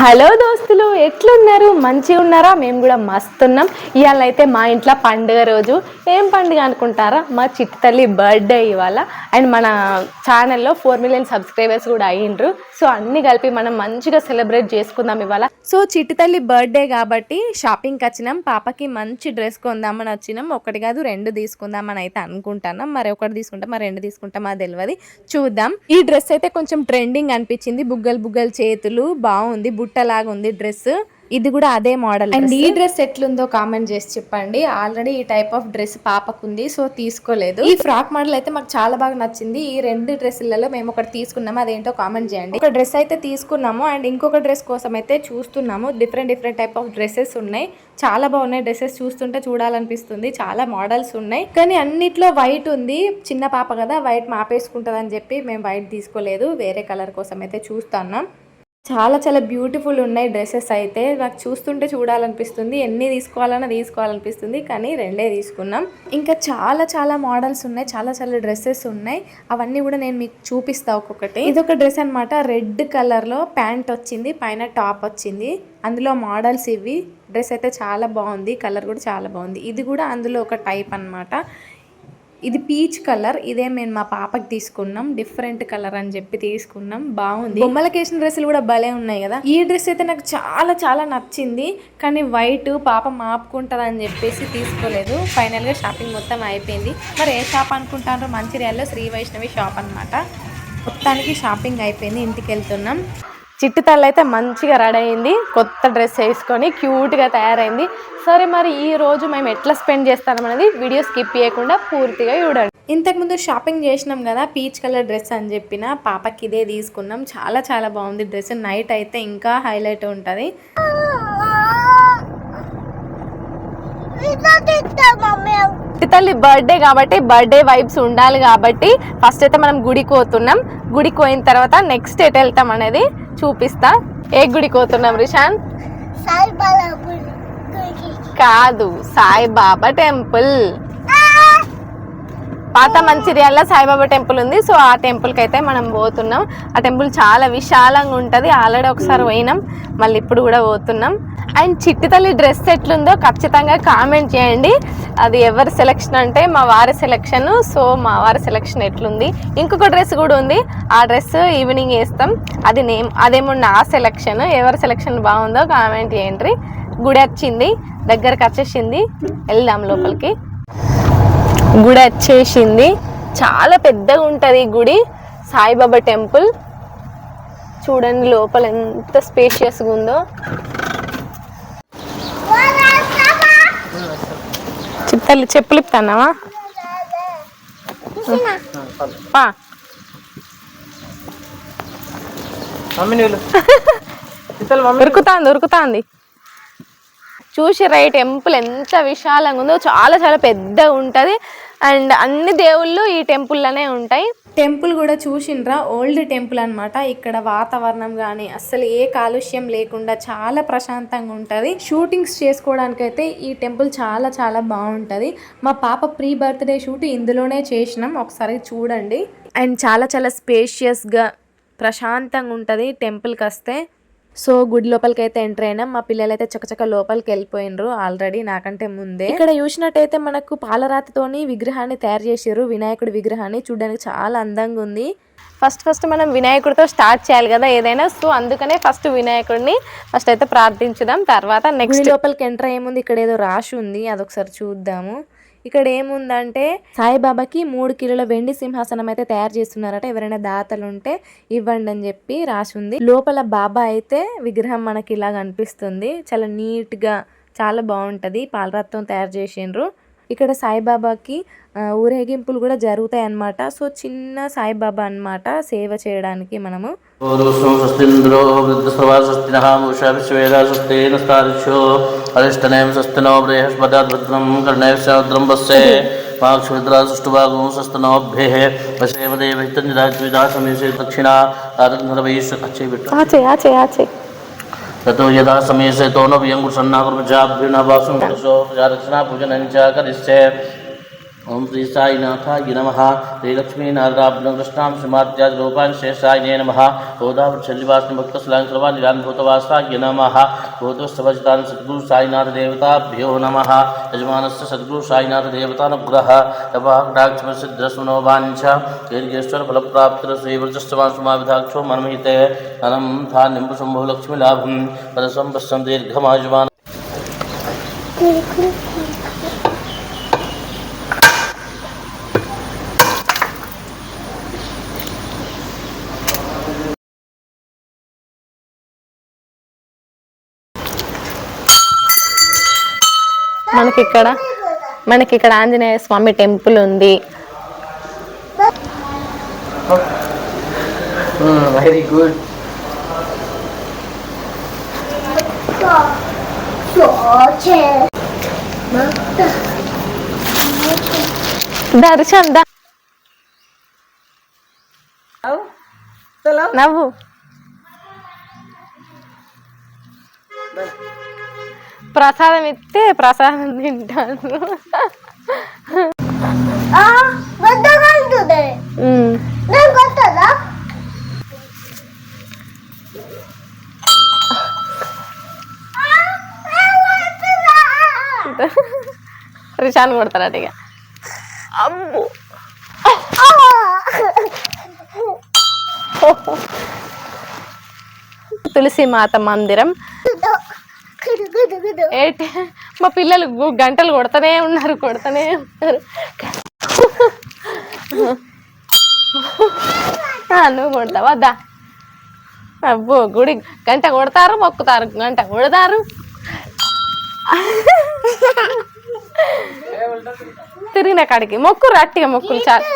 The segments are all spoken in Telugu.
ഹലോ ദോസ് దోస్తులు ఎట్లున్నారు? మంచిగా ఉన్నారా? మేము కూడా మస్తు ఉన్నాం. ఇవాళ అయితే మా ఇంట్లో పండుగ రోజు. ఏం పండుగ అనుకుంటారా? మా చిట్టి తల్లి బర్త్డే ఇవాళ. అండ్ మన ఛానల్లో ఫోర్ మిలియన్ సబ్స్క్రైబర్స్ కూడా అయ్యిండ్రు. సో అన్ని కలిపి మనం మంచిగా సెలబ్రేట్ చేసుకుందాం ఇవాళ. సో చిట్టి తల్లి బర్త్డే కాబట్టి షాపింగ్కి వచ్చినాం. పాపకి మంచి డ్రెస్ కొందామని వచ్చినాం. ఒకటి కాదు రెండు తీసుకుందామని అయితే అనుకుంటున్నాం. మరి ఒకటి తీసుకుంటాం మరి రెండు తీసుకుంటామా తెలియదు చూద్దాం. ఈ డ్రెస్ అయితే కొంచెం ట్రెండింగ్ అనిపించింది. బుగ్గలు బుగ్గలు చేతులు బాగుంది. బుట్టలాగా ఉంది డ్రెస్ ఇది కూడా అదే మోడల్ అండ్ ఈ డ్రెస్. ఎట్లుందో కామెంట్ చేసి చెప్పండి. ఆల్రెడీ ఈ టైప్ ఆఫ్ డ్రెస్ పాపకు ఉంది సో తీసుకోలేదు. ఈ ఫ్రాక్ మోడల్ అయితే మాకు చాలా బాగా నచ్చింది. ఈ రెండు డ్రెస్సులలో మేము ఒకటి తీసుకున్నాము అదేంటో కామెంట్ చేయండి. ఒక డ్రెస్ అయితే తీసుకున్నాము అండ్ ఇంకొక డ్రెస్ కోసం అయితే చూస్తున్నాము. Different different type of dresses ఉన్నాయి. చాలా బాగున్నాయి డ్రెస్సెస్ చూస్తుంటే చూడాలనిపిస్తుంది. చాలా మోడల్స్ ఉన్నాయి. కానీ అన్నిట్లో వైట్ ఉంది. చిన్న పాప కదా వైట్ మాపేసుకుంటుంది అని చెప్పి మేము వైట్ తీసుకోలేదు. వేరే కలర్ కోసం అయితే చూస్తున్నాం. చాలా చాలా బ్యూటిఫుల్ ఉన్నాయి డ్రెస్సెస్ అయితే. నాకు చూస్తుంటే చూడాలనిపిస్తుంది. ఎన్ని తీసుకోవాలన్నా తీసుకోవాలనిపిస్తుంది. కానీ రెండే తీసుకున్నాం. ఇంకా చాలా చాలా మోడల్స్ ఉన్నాయి. చాలా చాలా డ్రెస్సెస్ ఉన్నాయి. అవన్నీ కూడా నేను మీకు చూపిస్తా ఒక్కొక్కటి. ఇది ఒక డ్రెస్ అనమాట రెడ్ కలర్లో ప్యాంట్ వచ్చింది. పైన టాప్ వచ్చింది. అందులో మోడల్స్ ఇవి. డ్రెస్ అయితే చాలా బాగుంది. కలర్ కూడా చాలా బాగుంది. ఇది కూడా అందులో ఒక టైప్ అన్నమాట. ఇది పీచ్ కలర్. ఇదే మేము మా పాపకి తీసుకున్నాం. డిఫరెంట్ కలర్ అని చెప్పి తీసుకున్నాం. బాగుంది. బొమ్మలకేసిన డ్రెస్సులు కూడా భలే ఉన్నాయి కదా. ఈ డ్రెస్ అయితే నాకు చాలా చాలా నచ్చింది. కానీ వైట్ పాప మాపుకుంటుంది అని చెప్పేసి తీసుకోలేదు. ఫైనల్గా షాపింగ్ మొత్తం అయిపోయింది. మరి ఏ షాప్ అనుకుంటారో మంచిర్యాలలో శ్రీ వైష్ణవి షాప్ అన్నమాట. మొత్తానికి షాపింగ్ అయిపోయింది. ఇంటికి వెళ్తున్నాం. చిట్టి తల్లి అయితే మంచిగా రెడీ అయింది. కొత్త డ్రెస్ వేసుకొని క్యూట్గా తయారైంది. సరే మరి ఈ రోజు మేము ఎట్లా స్పెండ్ చేస్తామనేది వీడియో స్కిప్ చేయకుండా పూర్తిగా చూడండి. ఇంతకుముందు షాపింగ్ చేసినాం కదా పీచ్ కలర్ డ్రెస్ అని చెప్పిన పాపకి ఇదే తీసుకున్నాం. చాలా చాలా బాగుంది డ్రెస్. నైట్ అయితే ఇంకా హైలైట్ ఉంటుంది చిట్టి తల్లి బర్త్డే కాబట్టి బర్త్డే వైబ్స్ ఉండాలి కాబట్టి ఫస్ట్ అయితే మనం గుడికి పోతున్నాం గుడికి పోయిన తర్వాత నెక్స్ట్ ఎటు వెళ్తాం అనేది చూపిస్తా. ఏ గుడికి పోతున్నాం రిషాన్? కాదు సాయిబాబా టెంపుల్. పాత మంచిర్యాల సాయిబాబా టెంపుల్ ఉంది. సో ఆ టెంపుల్కి అయితే మనం పోతున్నాం. ఆ టెంపుల్ చాలా విశాలంగా ఉంటుంది. ఆల్రెడీ ఒకసారి పోయినాం. మళ్ళీ ఇప్పుడు కూడా పోతున్నాం. అండ్ చిట్టి తల్లి డ్రెస్ ఎట్లుందో ఖచ్చితంగా కామెంట్ చేయండి. అది ఎవరి సెలెక్షన్ అంటే మా వారి సెలెక్షన్. సో మా వారి సెలెక్షన్ ఎట్లుంది? ఇంకొక డ్రెస్ కూడా ఉంది. ఆ డ్రెస్ ఈవినింగ్ వేస్తాం. అది నేమ్ అదేమో నా సెలెక్షన్. ఎవరి సెలెక్షన్ బాగుందో కామెంట్ చేయండి. గుడి వచ్చింది. దగ్గరకు వచ్చేసింది. వెళ్దాం లోపలికి. గుడి వచ్చేసింది. చాలా పెద్దగా ఉంటుంది ఈ గుడి. సాయిబాబా టెంపుల్. చూడండి లోపల ఎంత స్పేషియస్గా ఉందో. చిత్తల్లి చెప్పులు ఇస్తానావా ఉరుకుతాంది ఉరుకుతాంది. చూసి ఈ టెంపుల్ ఎంత విశాలంగా ఉందో చాలా చాలా పెద్దగా ఉంటుంది. అండ్ అన్ని దేవుళ్ళు ఈ టెంపుల్లోనే ఉంటాయి. టెంపుల్ కూడా చూసిండ్రా ఓల్డ్ టెంపుల్ అనమాట ఇక్కడ వాతావరణం కానీ అస్సలు ఏ కాలుష్యం లేకుండా చాలా ప్రశాంతంగా ఉంటుంది. షూటింగ్స్ చేసుకోవడానికైతే ఈ టెంపుల్ చాలా చాలా బాగుంటుంది. మా పాప ప్రీ బర్త్డే షూట్ ఇందులోనే చేసినాం. ఒకసారి చూడండి. అండ్ చాలా చాలా స్పేషియస్గా ప్రశాంతంగా ఉంటుంది టెంపుల్కి వస్తే. సో గుడి లోపలికి అయితే ఎంటర్ అయినాం. మా పిల్లలు అయితే చకచక లోపలికి వెళ్ళిపోయినరు ఆల్రెడీ నాకంటే ముందే. ఇక్కడ చూసినట్టయితే మనకు పాలరాతితోని విగ్రహాన్ని తయారు చేసారు వినాయకుడి విగ్రహాన్ని చూడడానికి చాలా అందంగా ఉంది. ఫస్ట్ ఫస్ట్ మనం వినాయకుడితో స్టార్ట్ చేయాలి కదా ఏదైనా. సో అందుకనే ఫస్ట్ వినాయకుడిని ఫస్ట్ అయితే ప్రార్థించుదాం. తర్వాత నెక్స్ట్ లోపలికి ఎంటర్ అయ్యేముంది ఇక్కడ ఏదో రాసి ఉంది. అదొకసారి చూద్దాము. ఇక్కడ ఏముందంటే సాయిబాబాకి మూడు కిలోల వెండి సింహాసనం అయితే తయారు చేస్తున్నారట. ఎవరైనా దాతలు ఉంటే ఇవ్వండి అని చెప్పి రాసి ఉంది లోపల బాబా అయితే విగ్రహం మనకి ఇలా కనిపిస్తుంది చాలా నీట్గా చాలా బాగుంటది. పాలరాత్తం తయారు చేసిండ్రు. ఇక్కడ సాయిబాబాకి ఆ, ఊరేగింపులు కూడా జరుగుతాయి అన్నమాట సో చిన్న సాయిబాబా అన్నమాట సేవ చేయడానికి మనము ఓరుష్ణం స్వస్తింద్రో వృద్ధస్వా స్వస్తి నూషా విశ్వేద స్వస్తి నస్తారిషో అరిష్టనేం స్వస్తి ततो यदा समय से तोनो भी अंगुर सन्नाकुर प्रजाभ्युना वासुम पुरुषो प्रजा दक्षिणा पूजन निचाकर इससे ओम श्री साई नाथाय नम। श्रीलक्ष्मी नाराभ्य कृष्णा श्रीमाद्याज रूपाय शेषाय ने नम। ओदावृक्षलिवास भक्त सलां सर्वान ज्ञान भूतवासाय नम। भूत सभजदान सद्गुरु साईनाथ देवताभ्यो नम। यजमान से सद्गुरु साईनाथ देवतानुग्रह। तवाक्डाक्ष सिद्ध सुनो दीर्घेश्वर फल प्राप्त श्रीवृतस्वांसुमाविधाक्षो मनमहिते अनंथा निम्ब शंभो लक्ष्मीलाभम परसम पश्चम दीर्घमायुमान మనకి ఇక్కడ మనకి ఇక్కడ ఆంజనేయ స్వామి టెంపుల్ ఉంది. వెరీ గుడ్ దర్శన్ దా నవ్వు? ప్రసాదం ఇస్తే ప్రసాదం తింటాను. రిషాన్ కొడతారట ఇక. అమ్ము. తులసి మాత మందిరం. ఏంటి మా పిల్లలు గంటలు కొడతానే ఉన్నారు కొడతానే ఉన్నారు. నువ్వు కొడతావా? దా. అబ్బో గుడి గంట కొడతారు మొక్కుతారు. గంట కొడతారు. తిరిగిన కాడికి మొక్కు రట్టిగా మొక్కులు చాలు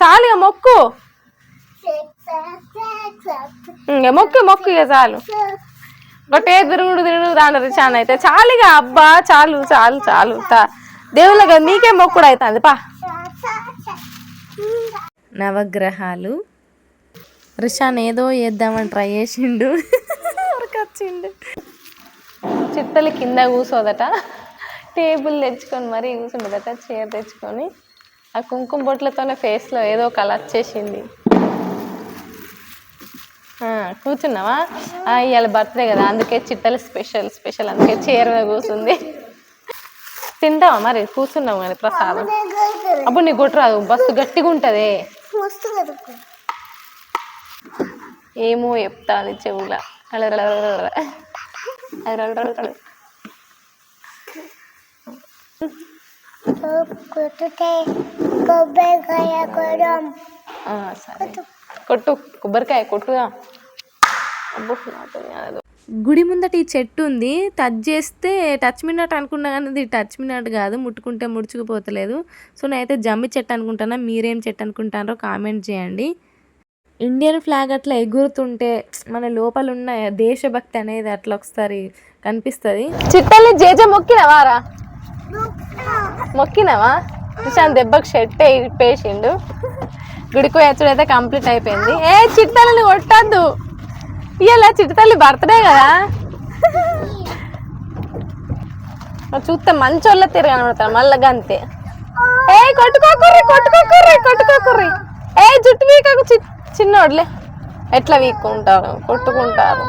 చాలుగా మొక్కు. ఇంక మొక్కు మొక్కు ఇక చాలు. ఒకటే తిరుగుడు తిరుగుడు దాని చాలా అయితే. చాలుగా అబ్బా చాలు చాలు చాలు. దేవుళ్ళగా నీకే మొక్కుడు అవుతుంది పా. నవగ్రహాలు. రిషాన్ ఏదో వేద్దామని ట్రై చేసిండు. వచ్చిండు చిట్టలు కింద కూసోదట. టేబుల్ తెచ్చుకొని మరీ కూర్చుండదట చైర్ తెచ్చుకొని. ఆ కుంకుమ బొట్లతోనే ఫేస్లో ఏదో కలర్ వచ్చేసింది. కూర్చున్నావా? ఇవాళ బర్త్డే కదా అందుకే చిట్టలు స్పెషల్ స్పెషల్ అందుకే చైర్ కూర్చుంది. తింటావా మరి? కూర్చున్నావు మరి ప్రసాదం? అప్పుడు నీకు కొట్టురాదు బస్సు గట్టిగా ఉంటుంది. ఏమో చెప్తాను చెవుల. కొట్టు కొబ్బరికాయ కొట్టుగా అబ్బో, నాతో కాదు. గుడి ముందట ఈ చెట్టు ఉంది. టచ్ చేస్తే టచ్ మినట్ అనుకున్నా కానీ ఇది టచ్ మినట్ కాదు. ముట్టుకుంటే ముడుచుకుపోతలేదు. సో నేనైతే జమ్మి చెట్టు అనుకుంటానా మీరేం చెట్టు అనుకుంటారో కామెంట్ చేయండి. ఇండియన్ ఫ్లాగ్ అట్లా ఎగురుతుంటే మన లోపల ఉన్న దేశభక్తి అనేది అట్లా ఒకసారి కనిపిస్తుంది. చిట్టల్ని జేజ మొక్కినవారా మొక్కినవా? నిషాన్ దెబ్బకి షెట్ ఇప్పేసిండు గుడికి వచ్చుడు అయితే కంప్లీట్ అయిపోయింది. ఏ చిట్టల్ని కొట్టద్దు. ఇవాళ చిట్టతల్లి బర్త్డే కదా? చూస్తే చూస్తే మంచోళ్ళ తిరిగి కనబడతారు మళ్ళా అంతే ఏ కొట్టుకోకుర్రి కొట్టుకోకుర్రి కొట్టుకోకుర్రి ఏ జుట్టు వీకకు చి చిన్నోడ్లే. ఎట్లా వీక్కుంటారు కొట్టుకుంటారు.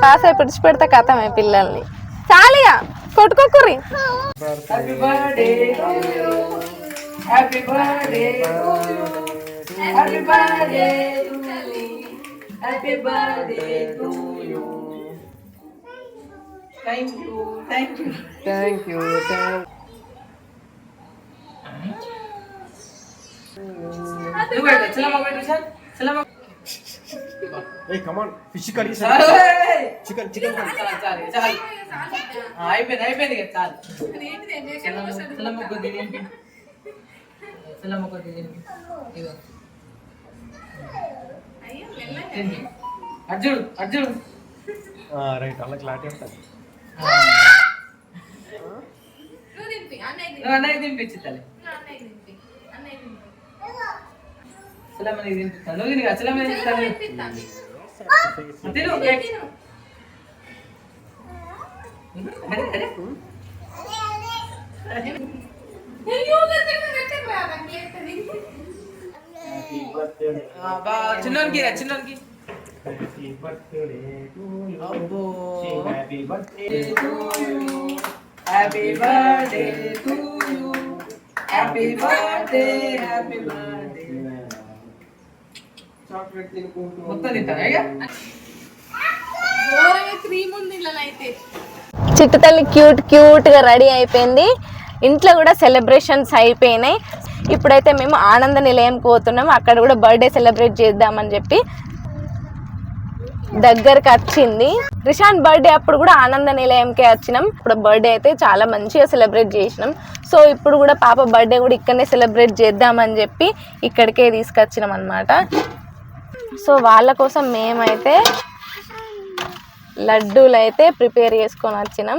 కాసేపు పిడిచి పెడితే కథమే పిల్లల్ని. చాలిగా కొట్టుకోకుర్రి happy birthday happy birthday happy birthday happy birthday to you thank you thank you thank you thank Hey, come on. Fish curry, sir. Chicken, chicken. curry. అయిపోయింది అయిపోయింది ఇక చాలు చిల్లమ్మ కొద్ది తినిపి చిల్లమ్మ కొద్ది తినిపి ఇదో అర్జుడు Ah, right. అలా క్లారిటీ ఉంటుంది అన్నయ్య తినిపించి తల్లి. చిల్లమ్మ నీకు తినిపిస్తాను నువ్వు. తిని చిల్లమ్మ తినిపిస్తాను తిను అరే, అరే. చిట్టు క్యూట్ క్యూట్గా రెడీ అయిపోయింది. ఇంట్లో కూడా సెలబ్రేషన్స్ అయిపోయినాయి. ఇప్పుడైతే మేము ఆనంద నిలయంకి పోతున్నాం. అక్కడ కూడా బర్త్డే సెలబ్రేట్ చేద్దామని చెప్పి దగ్గరకు వచ్చింది. రిషాన్ బర్త్డే అప్పుడు కూడా ఆనంద నిలయంకే వచ్చినాం. ఇప్పుడు బర్త్డే అయితే చాలా మంచిగా సెలబ్రేట్ చేసినాం. సో ఇప్పుడు కూడా పాప బర్త్డే కూడా ఇక్కడనే సెలబ్రేట్ చేద్దామని చెప్పి ఇక్కడికే తీసుకొచ్చినాం అనమాట సో వాళ్ళ కోసం మేమైతే లడ్డూలు అయితే ప్రిపేర్ చేసుకొని వచ్చినాం.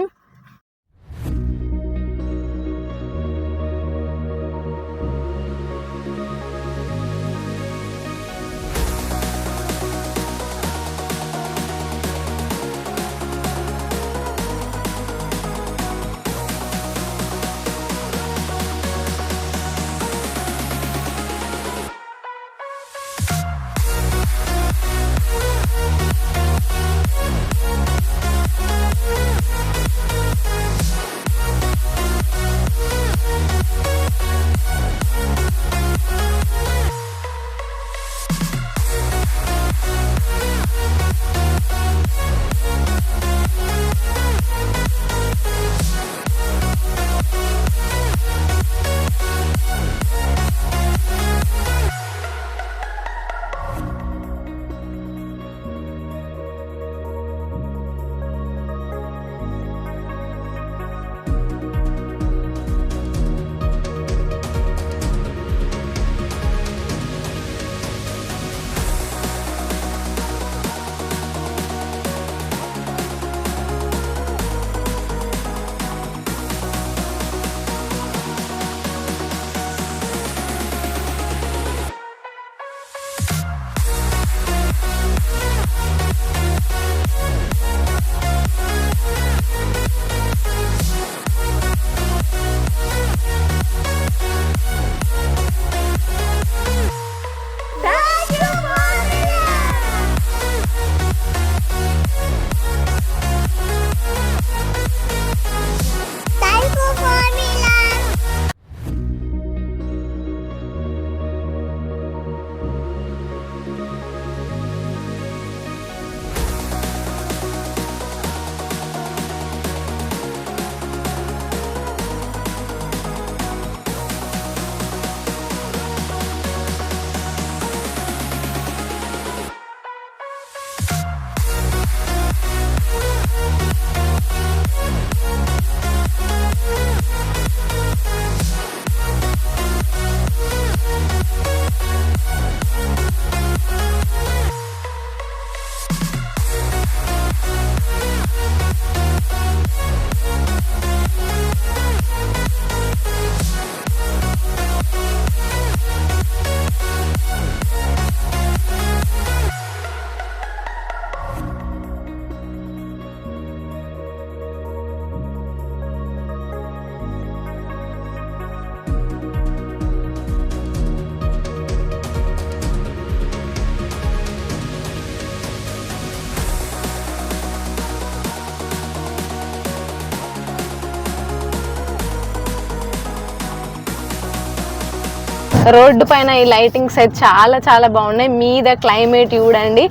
రోడ్డు పైన ఈ లైటింగ్స్ అయితే చాలా చాలా బాగున్నాయి. మీద క్లైమేట్ చూడండి.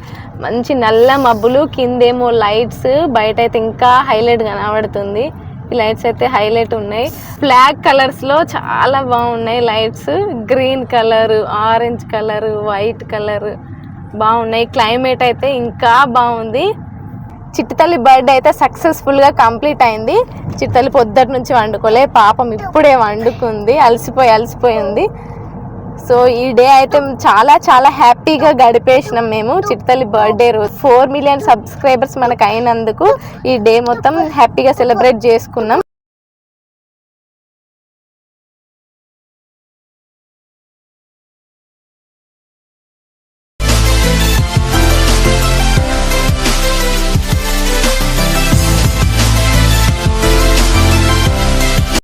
మంచి నల్ల మబ్బులు కిందేమో లైట్స్ బయట అయితే ఇంకా హైలైట్ కనబడుతుంది. ఈ లైట్స్ అయితే హైలైట్ ఉన్నాయి. బ్లాక్ కలర్స్లో చాలా బాగున్నాయి lights. Green colour orange colour white colour బాగున్నాయి. క్లైమేట్ అయితే ఇంకా బాగుంది. చిట్టితల్లి బర్త్డే అయితే సక్సెస్ఫుల్గా కంప్లీట్ అయింది. చిట్టుతల్లి పొద్దుటి నుంచి వండుకోలే. పాపం ఇప్పుడే వండుకుంది. అలసిపోయి అలసిపోయింది. సో ఈ డే అయితే చాలా చాలా హ్యాపీగా గడిపేసినాం మేము చిట్టతల్లి బర్త్డే రోజు. ఫోర్ మిలియన్ సబ్స్క్రైబర్స్ మనకు అయినందుకు ఈ డే మొత్తం హ్యాపీగా సెలబ్రేట్ చేసుకున్నాం.